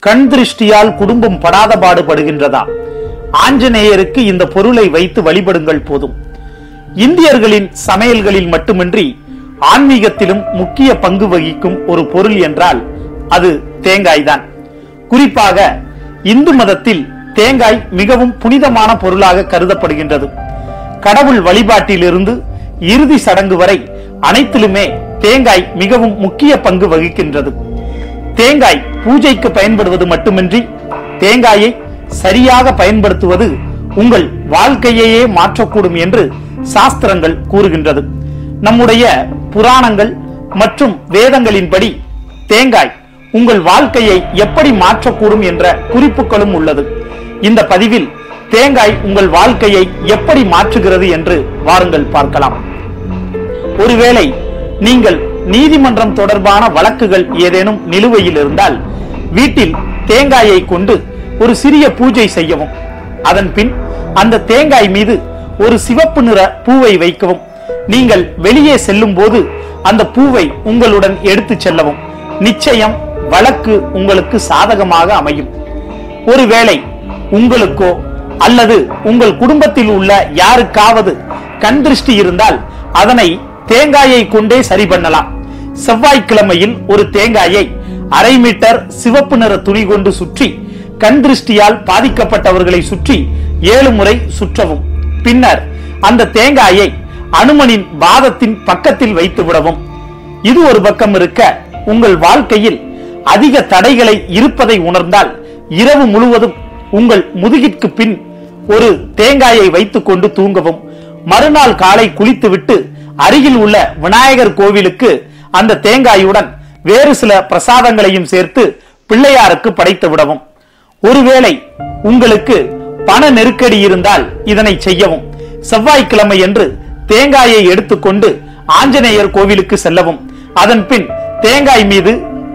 கண் திருஷ்டியால் குடும்பம் படாத பாடுபடுகின்றதா? ஆஞ்சநேயருக்கு இந்த பொருளை வைத்து வழிபடுங்கள் போதும். இந்தியர்களின் சமையல்களில் மட்டுமின்றி ஆன்மீகத்திலும் முக்கிய பங்கு வகிக்கும் ஒரு பொருள் என்றால் அது தேங்காய்தான். குறிப்பாக இந்து மதத்தில் தேங்காய் மிகவும் புனிதமான பொருளாக கருதப்படுகின்றது. கடவுள் வழிபாட்டிலிருந்து இறுதி சடங்கு வரை அனைத்திலுமே தேங்காய் மிகவும் முக்கிய பங்கு வகிக்கின்றது. தேங்காய் பூஜைக்கு பயன்படுவது மட்டுமின்றி தேங்காயை சரியாக பயன்படுத்துவது உங்கள் வாழ்க்கையையே மாற்றக்கூடும் என்று சாஸ்திரங்கள் கூறுகின்றது. நம்முடைய புராணங்கள் மற்றும் வேதங்களின்படி தேங்காய் உங்கள் வாழ்க்கையை எப்படி மாற்றக்கூடும் என்ற குறிப்புகளும் உள்ளது. இந்த பதிவில் தேங்காய் உங்கள் வாழ்க்கையை எப்படி மாற்றுகிறது என்று வாருங்கள் பார்க்கலாம். ஒருவேளை நீங்கள் நீதிமன்றம் தொடர்பான வழக்குகள் ஏதேனும் நிலுவையில் இருந்தால் வீட்டில் தேங்காயை கொண்டு ஒரு சிறிய பூஜை செய்யவும். அதன் பின் அந்த தேங்காய் மீது ஒரு சிவப்பு நிற பூவை வைக்கவும். நீங்கள் வெளியே செல்லும் போது அந்த பூவை உங்களுடன் எடுத்துச் செல்லவும். நிச்சயம் வழக்கு உங்களுக்கு சாதகமாக அமையும். ஒருவேளை உங்களுக்கோ அல்லது உங்கள் குடும்பத்தில் உள்ள யாருக்காவது கண் திருஷ்டி இருந்தால் அதனை தேங்காயை கொண்டே சரி பண்ணலாம். செவ்வாய்க்கிழமையில் ஒரு தேங்காயை அரை மீட்டர் சிவப்பு நிற துணி கொண்டு சுற்றி கண் திருஷ்டியால் பாதிக்கப்பட்டவர்களை சுற்றி ஏழு முறை சுற்றவும். பின்னர் அந்த தேங்காயை அனுமனின் பாதத்தின் பக்கத்தில் வைத்து விடவும். இது ஒரு பக்கம் இருக்க உங்கள் வாழ்க்கையில் அதிக தடைகளை இருப்பதை உணர்ந்தால் இரவு முழுவதும் உங்கள் முதுகிற்கு பின் ஒரு தேங்காயை வைத்துக் கொண்டு தூங்கவும். மறுநாள் காலை குளித்துவிட்டு அருகில் உள்ள விநாயகர் கோவிலுக்கு அந்த தேங்காயுடன் வேறு சில பிரசாதங்களையும் சேர்த்து பிள்ளையாருக்கு படைத்து விடவும். ஒருவேளை உங்களுக்கு பண நெருக்கடி இருந்தால் இதனை செய்யவும். செவ்வாய்க்கிழமை என்று தேங்காயை எடுத்துக்கொண்டு ஆஞ்சநேயர் கோவிலுக்கு செல்லவும். அதன் பின் தேங்காய் மீது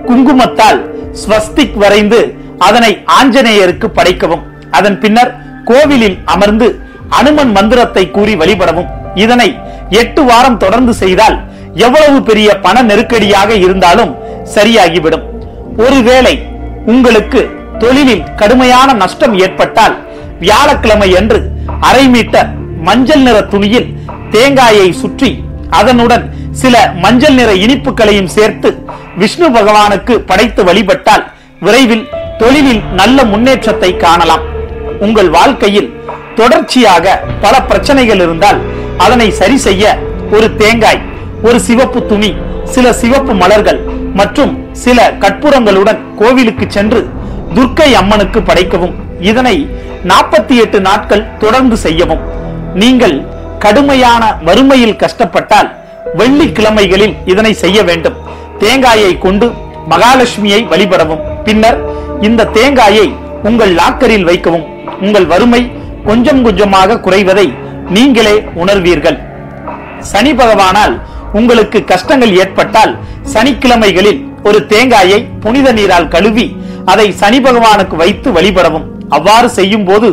குங்குமத்தால் ஸ்வஸ்திக் வரைந்து அதனை ஆஞ்சநேயருக்கு படைக்கவும். அதன் பின்னர் கோவிலில் அமர்ந்து அனுமன் மந்திரத்தை கூறி வழிபடவும். இதனை எட்டு வாரம் தொடர்ந்து செய்தால் எவ்வளவு பெரிய பண நெருக்கடியாக இருந்தாலும் சரியாகிவிடும். ஒருவேளை உங்களுக்கு தொழிலில் கடுமையான நஷ்டம் ஏற்பட்டால் வியாழக்கிழமை அன்று அரை மீட்டர் மஞ்சள் நிற துணியில் தேங்காயை சுற்றி அதனுடன் சில மஞ்சள் நிற இனிப்புகளையும் சேர்த்து விஷ்ணு பகவானுக்கு படைத்து வழிபட்டால் விரைவில் தொழிலில் நல்ல முன்னேற்றத்தை காணலாம். உங்கள் வாழ்க்கையில் தொடர்ச்சியாக பல பிரச்சனைகள் இருந்தால் அதனை சரி செய்ய ஒரு தேங்காய் ஒரு சிவப்பு துணி சில சிவப்பு மலர்கள் மற்றும் சில கற்பூரங்களுடன் கோவிலுக்கு சென்று துர்க்கை அம்மனுக்கு படைக்கவும். இதனை நாற்பத்தி எட்டு நாட்கள் தொடர்ந்து செய்யவும். நீங்கள் கடுமையான வறுமையில் கஷ்டப்பட்டால் வெள்ளிக்கிழமைகளில் இதனை செய்ய வேண்டும். தேங்காயை கொண்டு மகாலட்சுமியை வழிபடவும். பின்னர் இந்த தேங்காயை உங்கள் லாக்கரில் வைக்கவும். உங்கள் வறுமை கொஞ்சம் கொஞ்சமாக குறைவதை நீங்களே உணர்வீர்கள். சனி பகவானால் உங்களுக்கு கஷ்டங்கள் ஏற்பட்டால் சனிக்கிழமைகளில் ஒரு தேங்காயை புனித நீரால் கழுவி அதை சனி பகவானுக்கு வைத்து வழிபடவும். அவ்வாறு செய்யும் போது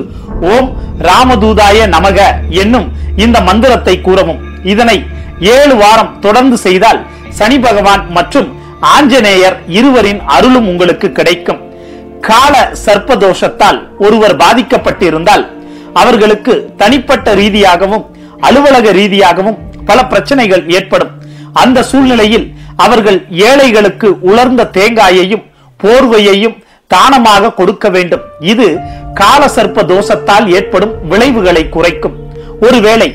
ஓம் ராமதூதாய நமக என்னும் இந்த மந்திரத்தை கூறவும். இதனை ஏழு வாரம் தொடர்ந்து செய்தால் சனி பகவான் மற்றும் ஆஞ்சநேயர் இருவரின் அருளும் உங்களுக்கு கிடைக்கும். கால சர்ப்பதோஷத்தால் ஒருவர் பாதிக்கப்பட்டிருந்தால் அவர்களுக்கு தனிப்பட்ட ரீதியாகவும் அலுவலக ரீதியாகவும் பல பிரச்சனைகள் ஏற்படும். அந்த சூழ்நிலையில் அவர்கள் ஏழைகளுக்கு உலர்ந்த தேங்காயையும் போர்வையையும் தானமாக கொடுக்க வேண்டும். இது கால சர்ப்ப தோஷத்தால் ஏற்படும் விளைவுகளை குறைக்கும். ஒருவேளை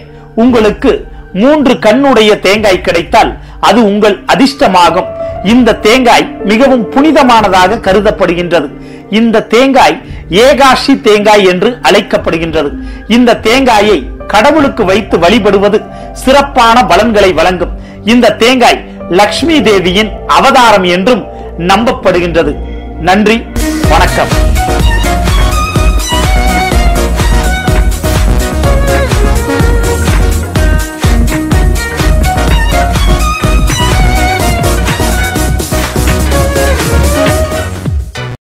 உங்களுக்கு மூன்று கண்ணுடைய தேங்காய் கிடைத்தால் அது உங்கள் அதிர்ஷ்டமாகும். இந்த தேங்காய் மிகவும் புனிதமானதாக கருதப்படுகின்றது. இந்த தேங்காய் ஏகாஷி தேங்காய் என்று அழைக்கப்படுகின்றது. இந்த தேங்காயை கடவுளுக்கு வைத்து வழிபடுவது சிறப்பான பலன்களை வழங்கும். இந்த தேங்காய் லக்ஷ்மி தேவியின் அவதாரம் என்றும் நம்பப்படுகின்றது. நன்றி வணக்கம்.